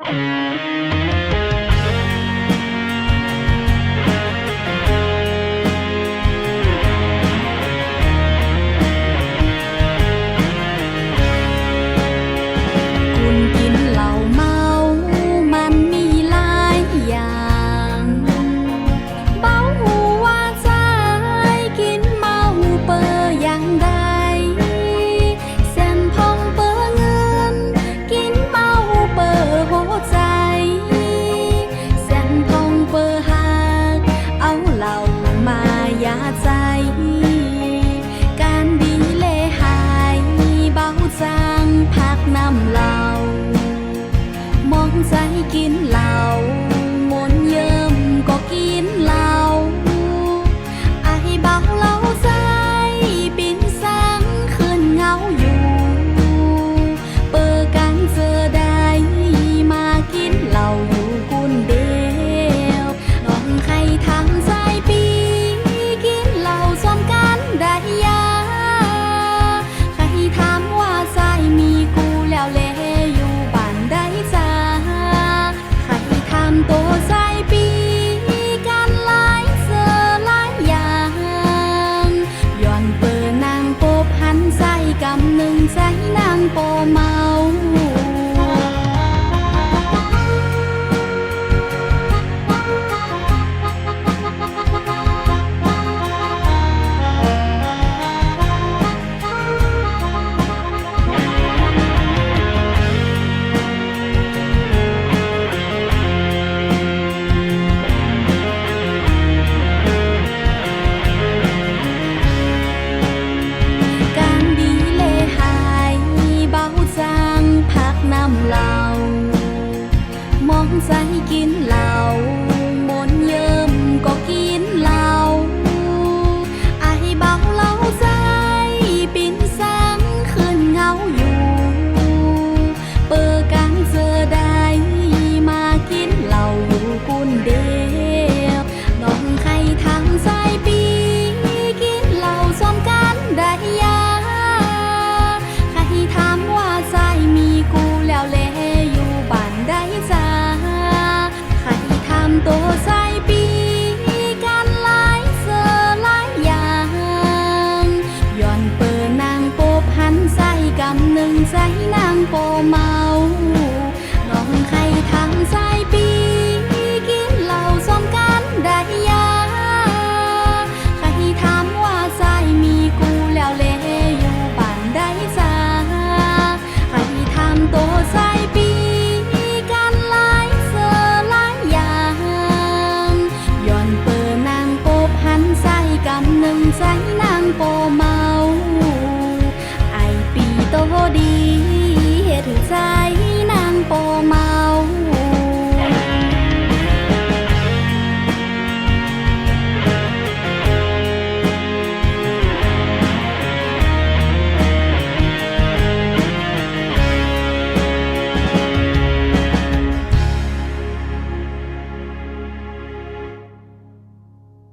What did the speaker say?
คุณกิ tiempos. กินเหล้า นางโปเมาลองใครทางสายปีกินเหล้าซ้อมกันได้ยาใครถามว่าสายมีกูแล้วเลอยู่บ้าได้จใครถามโตสา